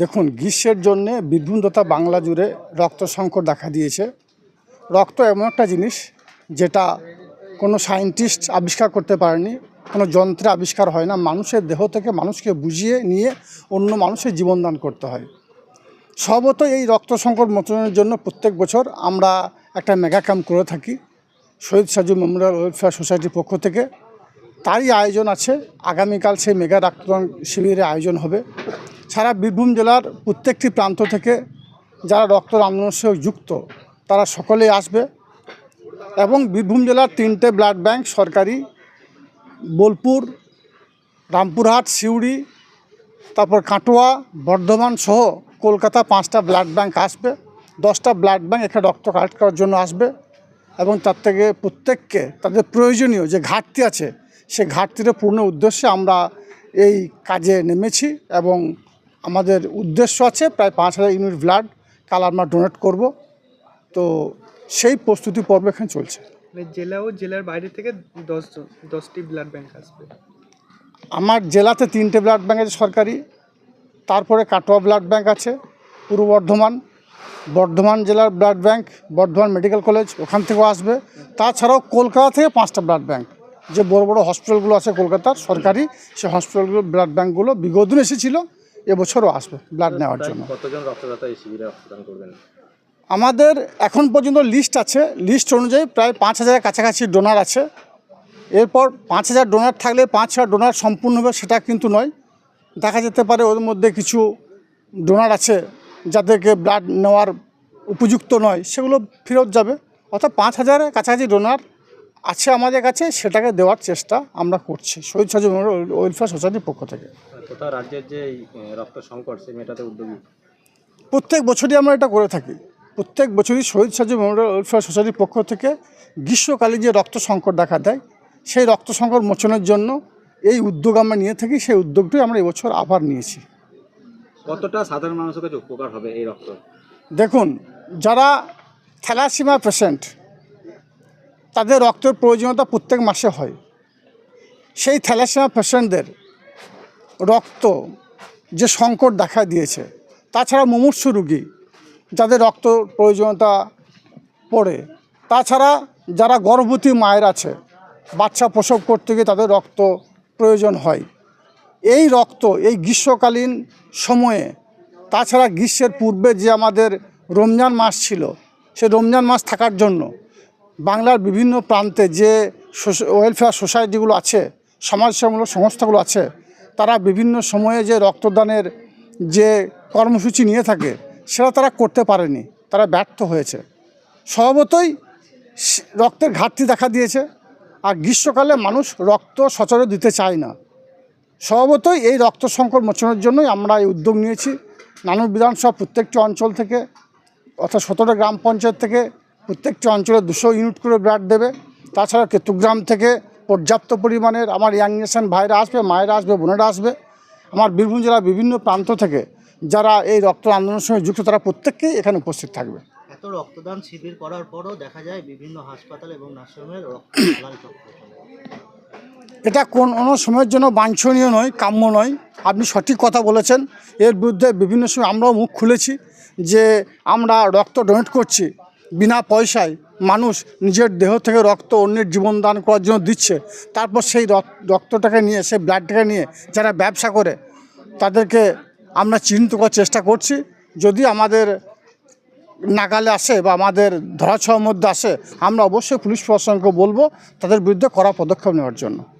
দেখুন, গ্রীষ্মের জন্যে তথা বাংলা জুড়ে রক্ত সংকট দেখা দিয়েছে। রক্ত এমন একটা জিনিস যেটা কোনো সায়েন্টিস্ট আবিষ্কার করতে পারেনি, কোনো যন্ত্রে আবিষ্কার হয় না। মানুষের দেহ থেকে মানুষকে বুঝিয়ে নিয়ে অন্য মানুষের জীবনদান করতে হয়। স্বভাবত এই রক্ত সংকট মোচনের জন্য প্রত্যেক বছর আমরা একটা মেগা ক্যাম্প করে থাকি, শহীদ সাজু মেমোরিয়াল ওয়েলফেয়ার সোসাইটির পক্ষ থেকে। তারই আয়োজন আছে। আগামীকাল সেই মেগা রক্তদান শিবিরের আয়োজন হবে। সারা বীরভূম জেলার প্রত্যেকটি প্রান্ত থেকে যারা রক্ত আন্দোলনের সঙ্গে যুক্ত, তারা সকলেই আসবে এবং বীরভূম জেলার তিনটে ব্লাড ব্যাংক সরকারি, বোলপুর, রামপুরহাট, সিউড়ি, তারপর কাটোয়া, বর্ধমান সহ কলকাতা পাঁচটা ব্লাড ব্যাংক আসবে। দশটা ব্লাড ব্যাংক এখানে রক্ত কালেক্ট করার জন্য আসবে এবং তার থেকে প্রত্যেককে তাদের প্রয়োজনীয় যে ঘাটতি আছে সে ঘাটতিটা পূর্ণ উদ্দেশ্যে আমরা এই কাজে নেমেছি এবং আমাদের উদ্দেশ্য আছে প্রায় পাঁচ হাজার ইউনিট ব্লাড কাল আমরা ডোনেট করব। তো সেই প্রস্তুতি পর্ব এখানে চলছে। মানে জেলা ও জেলার বাইরে থেকে দশ জন দশটি ব্লাড ব্যাংক আসবে। আমার জেলাতে তিনটে ব্লাড ব্যাংক আছে সরকারি তারপরে কাটোয়া ব্লাড ব্যাংক আছে পূর্ব বর্ধমান বর্ধমান জেলার blood bank Bardhaman medical college ওখান থেকেও আসবে। তাছাড়াও কলকাতা থেকে পাঁচটা ব্লাড ব্যাংক। যে বড় বড় হসপিটালগুলো আছে কলকাতার সরকারি সেই হসপিটালগুলো ব্লাড ব্যাঙ্কগুলো বিগত দিন এসেছিল এবছরও আসবে ব্লাড নেওয়ার জন্য। কতজন রক্তদাতা এই শিবিরে রক্তদান করবেন? আমাদের এখন পর্যন্ত লিস্ট আছে লিস্ট অনুযায়ী প্রায় পাঁচ হাজারের কাছাকাছি ডোনার আছে। এরপর পাঁচ হাজার ডোনার থাকলে পাঁচ হাজার ডোনার সম্পূর্ণ হবে সেটা কিন্তু নয়। দেখা যেতে পারে ওর মধ্যে কিছু ডোনার আছে যাদেরকে ব্লাড নেওয়ার উপযুক্ত নয় সেগুলো ফেরত যাবে। অর্থাৎ পাঁচ হাজারের কাছাকাছি ডোনার আছে আমাদের কাছে সেটাকে দেওয়ার চেষ্টা আমরা করছি। শহীদ সাজু ওয়েলফেয়ার সোসাইটির পক্ষ থেকে। তথা রাজ্যের যে রক্ত সংকট সেই মেটাতে উদ্যোগী? প্রত্যেক বছরই আমরা এটা করে থাকি। প্রত্যেক বছরই শহীদ সাজু মেমোরিয়াল ওয়েলফেয়ার সোসাইটির পক্ষ থেকে গ্রীষ্মকালে যে রক্ত সংকট দেখা দেয় সেই রক্ত সংকট মোচনের জন্য এই উদ্যোগ আমরা নিয়ে থাকি সেই উদ্যোগটি আমরা এবছর আবার নিয়েছি। কতটা সাধারণ মানুষের কাছে উপকার হবে এই রক্ত? দেখুন যারা থ্যালাসিমা পেশেন্ট তাদের রক্তের প্রয়োজনীয়তা প্রত্যেক মাসে হয়। সেই থ্যালাসিমা পেশেন্টদের রক্ত যে সংকট দেখা দিয়েছে, তাছাড়া মুমূর্ষু রুগী যাদের রক্ত প্রয়োজনীয়তা পড়ে, তাছাড়া যারা গর্ভবতী মায়ের আছে, বাচ্চা প্রসব করতে গিয়ে তাদের রক্ত প্রয়োজন হয়। এই রক্ত এই গ্রীষ্মকালীন সময়ে, তাছাড়া গ্রীষ্মের পূর্বে যে আমাদের রমজান মাস ছিল সে রমজান মাস থাকার জন্য বাংলার বিভিন্ন প্রান্তে যে ওয়েলফেয়ার সোসাইটিগুলো আছে, সমাজসেবামূলক সংস্থাগুলো আছে, তারা বিভিন্ন সময়ে যে রক্তদানের যে কর্মসূচি নিয়ে থাকে, সেটা তারা করতে পারেনি। তারা ব্যর্থ হয়েছে। স্বভাবতই রক্তের ঘাটতি দেখা দিয়েছে, আর গ্রীষ্মকালে মানুষ রক্ত সচরে দিতে চায় না। স্বভাবতই এই রক্ত সংকট মোচনের জন্যই আমরা এই উদ্যোগ নিয়েছি। নানুর বিধানসভা প্রত্যেকটি অঞ্চল থেকে, অর্থাৎ সতেরো গ্রাম পঞ্চায়েত থেকে প্রত্যেকটি অঞ্চলে দুশো ইউনিট করে ব্লাড দেবে। তাছাড়া কেতুগ্রাম থেকে পর্যাপ্ত পরিমাণের আমার ইয়াং নেশন ভাইরা আসবে মায়েরা আসবে বোনেরা আসবে। আমার বীরভূম জেলার বিভিন্ন প্রান্ত থেকে যারা এই রক্ত আন্দোলনের সঙ্গে যুক্ত তারা প্রত্যেককেই এখানে উপস্থিত থাকবে। এত রক্তদান শিবির করার পরও দেখা যায় বিভিন্ন হাসপাতাল এবং নার্সিংহোমের রক্ত। এটা কোন কোনো সময়ের জন্য বাঞ্ছনীয় নয় কাম্য নয়। আপনি সঠিক কথা বলেছেন। এর বিরুদ্ধে বিভিন্ন সময় আমরাও মুখ খুলেছি যে আমরা রক্ত ডোনেট করছি। বিনা পয়সায় মানুষ নিজের দেহ থেকে রক্ত অন্যের জীবন দান করার জন্য দিচ্ছে। তারপর সেই রক- রক্তটাকে নিয়ে, সেই ব্লাডটাকে নিয়ে যারা ব্যবসা করে, তাদেরকে আমরা চিহ্নিত করার চেষ্টা করছি। যদি আমাদের নাগালে আসে বা আমাদের ধরাছোঁয়ার মধ্যে আসে, আমরা অবশ্যই পুলিশ প্রশাসনকে বলব তাদের বিরুদ্ধে কড়া পদক্ষেপ নেওয়ার জন্য।